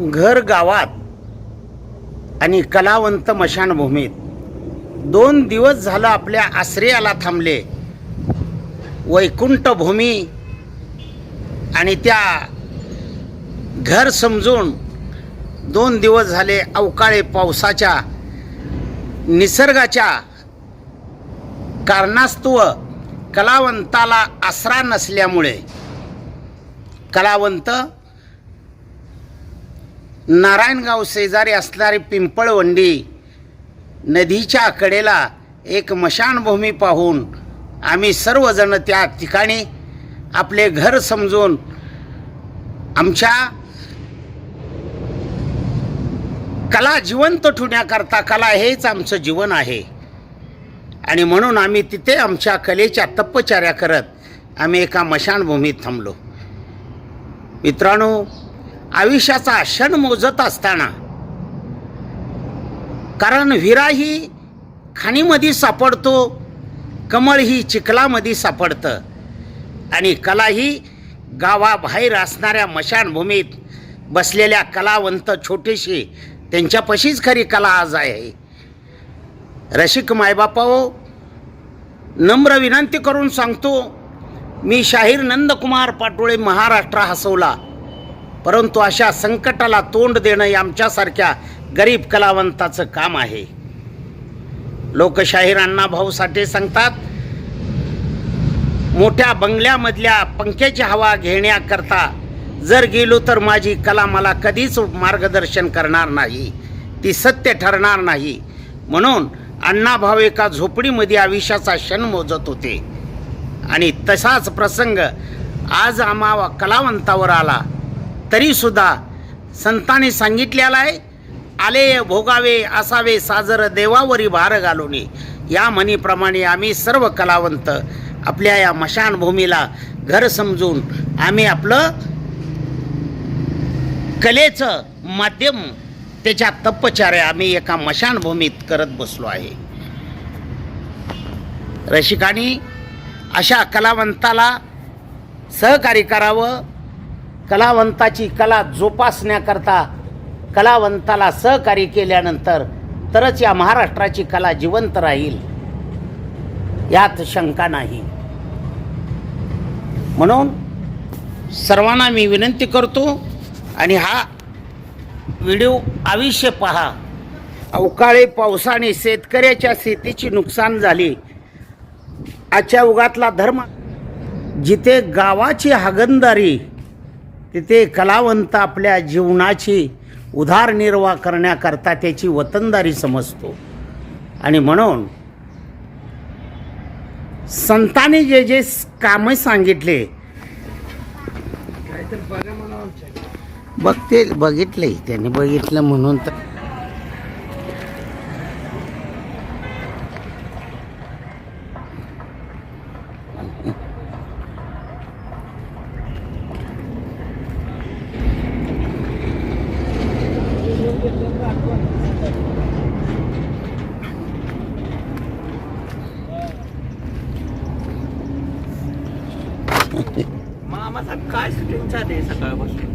घर गावात आणि कलावंत मशानभूमीत दोन दिवस झालं आपल्या आश्रयाला थांबले. वैकुंठ भूमी आणि त्या घर समजून दोन दिवस झाले अवकाळी पावसाच्या निसर्गाच्या कारणास्तव कलावंताला आसरा नसल्यामुळे कलावंत नारायणगाव शेजारी असणारी पिंपळवंडी नदीच्या कडेला एक मशानभूमी पाहून आम्ही सर्वजण त्या ठिकाणी आपले घर समजून आमच्या कला जिवंत ठेवण्याकरता कला हेच आमचं जीवन आहे. आणि म्हणून आम्ही तिथे आमच्या कलेच्या तपश्चर्या करत आम्ही एका मशानभूमीत थांबलो. मित्रांनो आयुष्याचा क्षण मोजत असताना. कारण विरा ही खाणीमध्ये सापडतो कमळ ही चिखलामध्ये सापडतं. आणि कला ही गावाबाहेर असणाऱ्या मशानभूमीत बसलेल्या कलावंत छोटीशी त्यांच्यापाशीच खरी कला आज आहे. रसिक मायबापाओ नम्र विनंती करून सांगतो मी शाहीर नंदकुमार पाटोळे महाराष्ट्र हसवला. परंतु अशा संकटाला तोंड देणं हे आमच्यासारख्या गरीब कलावंताचं काम आहे. लोकशाहीर अण्णाभाऊ साठे सांगतात मोठ्या बंगल्यामधल्या पंख्याची हवा घेण्याकरता जर गेलो तर माझी कला मला कधीच मार्गदर्शन करणार नाही. ती सत्य ठरणार नाही. म्हणून अण्णाभाऊ एका झोपडीमध्ये आयुष्याचा क्षण मोजत होते. आणि तसाच प्रसंग आज आम्हा कलावंतावर आला. तरीसुद्धा संतांनी सांगितलेला आहे आले भोगावे असावे साजर देवावरी भार घालून. या म्हणीप्रमाणे आम्ही सर्व कलावंत आपल्या या मशानभूमीला घर समजून आम्ही आपलं कलेचं माध्यम त्याच्या तपचार्या आम्ही एका मशानभूमीत करत बसलो आहे. रसिकांनी अशा कलावंताला सहकार्य करावं कलावंताची कला जोपासण्याकरता कलावंताला सहकार्य केल्यानंतर तरच या महाराष्ट्राची कला जिवंत राहील. यात शंका नाही. म्हणून सर्वांना मी विनंती करतो आणि हा व्हिडिओ आयुष्य पहा. अवकाळी पावसाने शेतकऱ्याच्या शेतीची नुकसान झाली. आजच्या उगातला धर्म जिथे गावाची हागंदारी तिथे कलावंत आपल्या जीवनाची उदारनिर्वाह करण्याकरता त्याची वतनदारी समजतो. आणि म्हणून संतांनी जे जे कामं सांगितले बघते बघितले त्यांनी बघितलं म्हणून तर मामाचा काय शूटिंग चालू आहे सकाळपासून?